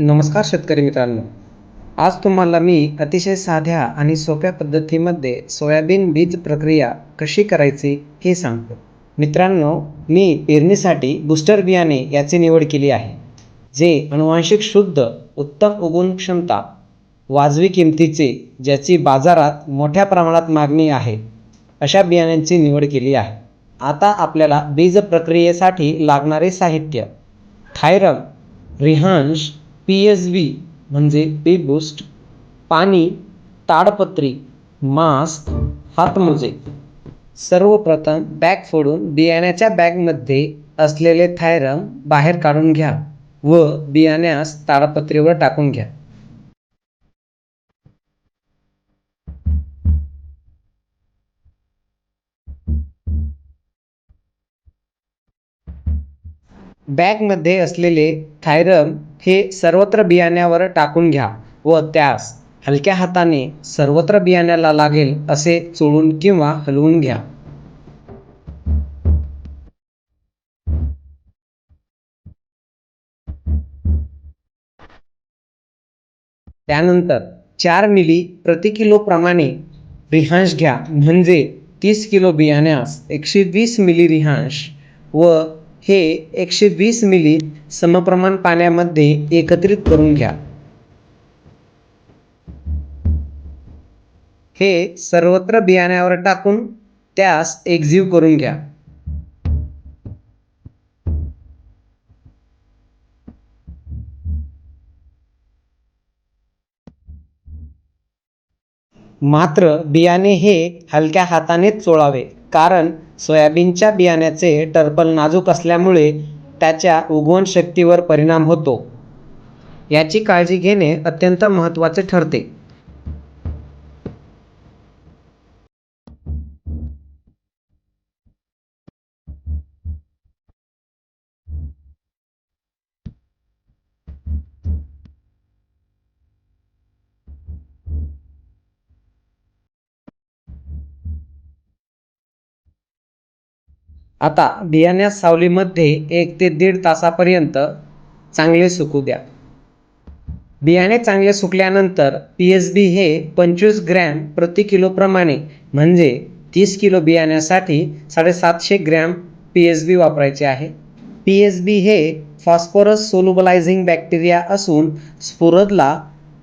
नमस्कार शेतकरी मित्रांनो. आज तुम्हाला मी अतिशय साध्या आणि सोप्या पद्धतीमध्ये सोयाबीन बीज प्रक्रिया कशी करायची हे सांगतो. मित्रांनो मी पेरणीसाठी बूस्टर बियाणे याची निवड केली आहे जे अनुवांशिक शुद्ध उत्तम उगवण क्षमता वाजवी किमतीचे ज्याची बाजारात मोठ्या प्रमाणात मागणी आहे अशा बियाण्यांची निवड केली आहे. आता आपल्याला बीज प्रक्रियेसाठी लागणारे साहित्य थायरम रिहांश पी एस बी म्हणजे पे बूस्ट पाणी ताडपत्री मास्क हातमोजे. सर्वप्रथम बॅग फोडून बियाण्याच्या बॅगमध्ये असलेले थायरम बाहेर काढून घ्या व बियाण्यास ताडपत्रीवर टाकून घ्या. बॅगमध्ये असलेले थायरम हे सर्वत्र बियाण्यावर टाकून घ्या व त्यास हलक्या हाताने सर्वत्र बियाण्याला लागेल असे चोळून किंवा हलवून घ्या. त्यानंतर चार मिली प्रति किलो प्रमाणे रिहांश घ्या. म्हणजे तीस किलो बियाण्यास एकशे वीस मिली रिहांश व हे एकशे वीस मिली समप्रमाण पाण्यामध्ये एकत्रित करून घ्या. हे सर्वत्र बियाण्यावर टाकून त्यास एकजीव करून घ्या. मात्र बियाणे हे हलक्या हातानेच चोळावे कारण सोयाबीनच्या बियाण्याचे टर्पल नाजूक असल्यामुळे त्याच्या उगवण शक्तीवर परिणाम होतो. याची काळजी घेणे अत्यंत महत्त्वाचे ठरते. आता बियाण्या सावलीमध्ये एक ते दीड तासापर्यंत चांगले सुकू द्या. बियाणे चांगले सुकल्यानंतर पी एस बी हे पंचवीस ग्रॅम प्रति किलोप्रमाणे म्हणजे तीस किलो बियाण्यासाठी साडेसातशे ग्रॅम पी एस बी वापरायचे आहे. पी एस बी हे फॉस्फरस सोलुबलायझिंग बॅक्टेरिया असून स्फुरदला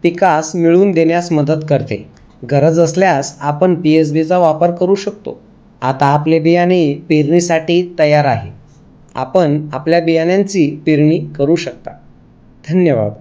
पिकास मिळवून देण्यास मदत करते. गरज असल्यास आपण पी एस बीचा वापर करू शकतो. आता आपले बियाणे पेरणीसाठी तयार आहे. आपण आपल्या बियाण्यांची पेरणी करू शकता. धन्यवाद.